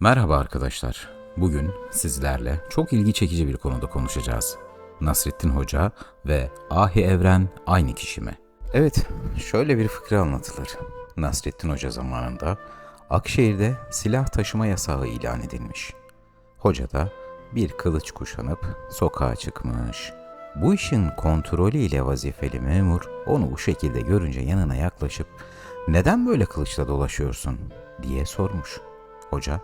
Merhaba arkadaşlar. Bugün sizlerle çok ilgi çekici bir konuda konuşacağız. Nasrettin Hoca ve Ahi Evren aynı kişi mi? Evet, şöyle bir fıkra anlatılır. Nasrettin Hoca zamanında Akşehir'de silah taşıma yasağı ilan edilmiş. Hoca da bir kılıç kuşanıp sokağa çıkmış. Bu işin kontrolü ile vazifeli memur onu bu şekilde görünce yanına yaklaşıp neden böyle kılıçla dolaşıyorsun diye sormuş. Hoca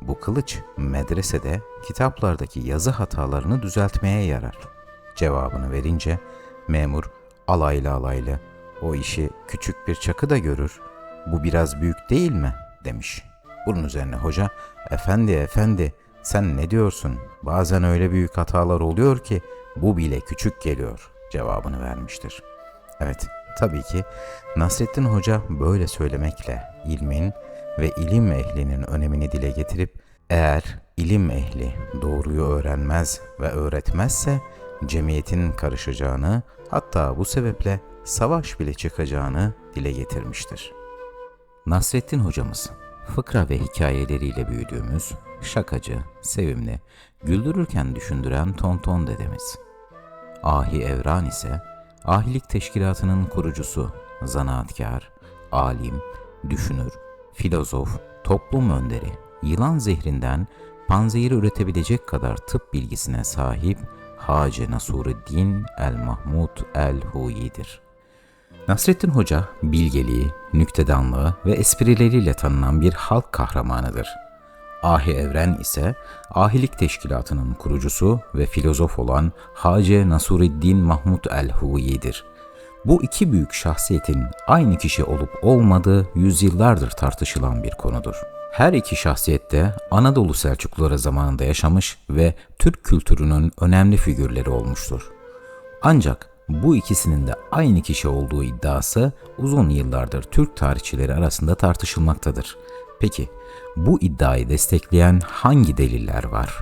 bu kılıç medresede kitaplardaki yazı hatalarını düzeltmeye yarar. Cevabını verince memur alaylı alaylı o işi küçük bir çakı da görür. Bu biraz büyük değil mi? demiş. Bunun üzerine hoca efendi efendi sen ne diyorsun? Bazen öyle büyük hatalar oluyor ki bu bile küçük geliyor cevabını vermiştir. Evet, tabii ki Nasrettin Hoca böyle söylemekle ilmin ve ilim ehlinin önemini dile getirip eğer ilim ehli doğruyu öğrenmez ve öğretmezse cemiyetin karışacağını hatta bu sebeple savaş bile çıkacağını dile getirmiştir. Nasrettin hocamız fıkra ve hikayeleriyle büyüdüğümüz şakacı, sevimli, güldürürken düşündüren tonton dedemiz. Ahi Evran ise ahilik teşkilatının kurucusu, zanaatkar, alim, düşünür, filozof, toplum önderi, yılan zehrinden panzehir üretebilecek kadar tıp bilgisine sahip Hacı Nasuruddin el-Mahmud el-Huyi'dir. Nasrettin Hoca bilgeliği, nüktedanlığı ve esprileriyle tanınan bir halk kahramanıdır. Ahi Evren ise ahilik teşkilatının kurucusu ve filozof olan Hacı Nasuruddin Mahmud el-Huyi'dir. Bu iki büyük şahsiyetin aynı kişi olup olmadığı yüzyıllardır tartışılan bir konudur. Her iki şahsiyet de Anadolu Selçukluları zamanında yaşamış ve Türk kültürünün önemli figürleri olmuştur. Ancak bu ikisinin de aynı kişi olduğu iddiası uzun yıllardır Türk tarihçileri arasında tartışılmaktadır. Peki bu iddiayı destekleyen hangi deliller var?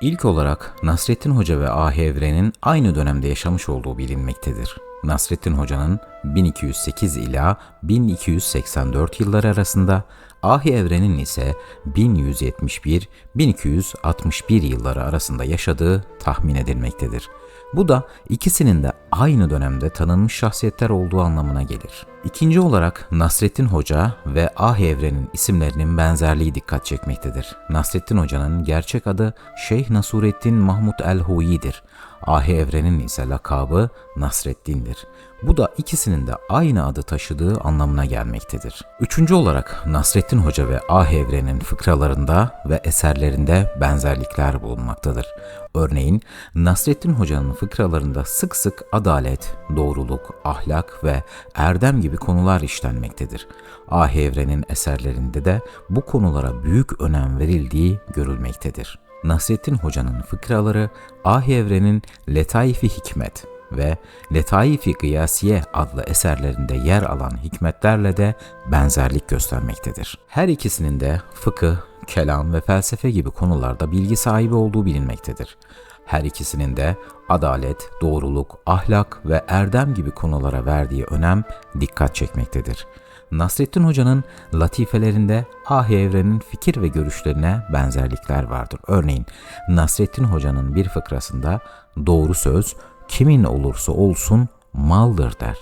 İlk olarak Nasrettin Hoca ve Ahi Evren'in aynı dönemde yaşamış olduğu bilinmektedir. Nasrettin Hoca'nın 1208 ila 1284 yılları arasında, Ahi Evren'in ise 1171-1261 yılları arasında yaşadığı tahmin edilmektedir. Bu da ikisinin de aynı dönemde tanınmış şahsiyetler olduğu anlamına gelir. İkinci olarak Nasrettin Hoca ve Ahi Evren'in isimlerinin benzerliği dikkat çekmektedir. Nasrettin Hoca'nın gerçek adı Şeyh Nasureddin Mahmud el-Huyi'dir. Ahi Evren'in ise lakabı Nasreddin'dir. Bu da ikisinin de aynı adı taşıdığı anlamına gelmektedir. Üçüncü olarak Nasrettin Hoca ve Ahi Evren'in fıkralarında ve eserlerinde benzerlikler bulunmaktadır. Örneğin Nasrettin Hoca'nın fıkralarında sık sık adalet, doğruluk, ahlak ve erdem gibi konular işlenmektedir. Ahi Evren'in eserlerinde de bu konulara büyük önem verildiği görülmektedir. Nasrettin Hoca'nın fıkraları Ahi Evren'in Letaifi Hikmet ve Letaifi Gıyasiye adlı eserlerinde yer alan hikmetlerle de benzerlik göstermektedir. Her ikisinin de fıkıh, kelam ve felsefe gibi konularda bilgi sahibi olduğu bilinmektedir. Her ikisinin de adalet, doğruluk, ahlak ve erdem gibi konulara verdiği önem dikkat çekmektedir. Nasrettin Hoca'nın latifelerinde Ahi Evren'in fikir ve görüşlerine benzerlikler vardır. Örneğin Nasrettin Hoca'nın bir fıkrasında doğru söz kimin olursa olsun maldır der.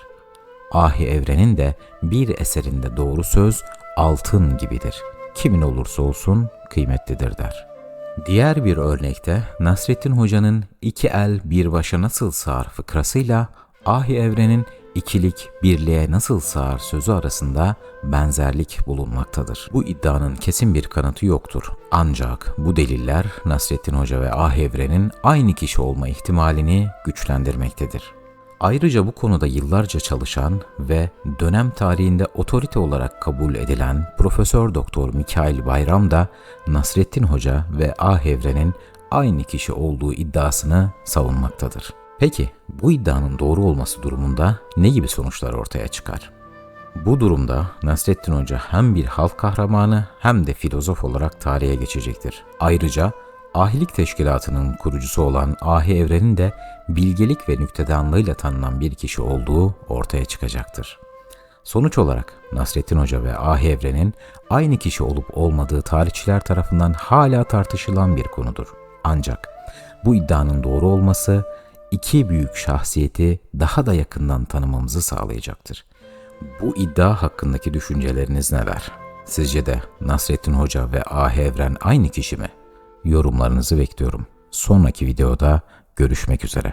Ahi Evren'in de bir eserinde doğru söz altın gibidir. Kimin olursa olsun kıymetlidir der. Diğer bir örnekte Nasrettin Hoca'nın iki el bir başa nasıl sığar fıkrasıyla Ahi Evren'in ikilik birliğe nasıl sığar sözü arasında benzerlik bulunmaktadır. Bu iddianın kesin bir kanıtı yoktur. Ancak bu deliller Nasrettin Hoca ve Ah Evren'in aynı kişi olma ihtimalini güçlendirmektedir. Ayrıca bu konuda yıllarca çalışan ve dönem tarihinde otorite olarak kabul edilen Profesör Doktor Mikail Bayram da Nasrettin Hoca ve Ah Evren'in aynı kişi olduğu iddiasını savunmaktadır. Peki bu iddianın doğru olması durumunda ne gibi sonuçlar ortaya çıkar? Bu durumda Nasrettin Hoca hem bir halk kahramanı hem de filozof olarak tarihe geçecektir. Ayrıca Ahilik Teşkilatı'nın kurucusu olan Ahi Evren'in de bilgelik ve nüktedanlığıyla tanınan bir kişi olduğu ortaya çıkacaktır. Sonuç olarak Nasrettin Hoca ve Ahi Evren'in aynı kişi olup olmadığı tarihçiler tarafından hala tartışılan bir konudur. Ancak bu iddianın doğru olması iki büyük şahsiyeti daha da yakından tanımamızı sağlayacaktır. Bu iddia hakkındaki düşünceleriniz neler? Sizce de Nasrettin Hoca ve Ahi Evren aynı kişi mi? Yorumlarınızı bekliyorum. Sonraki videoda görüşmek üzere.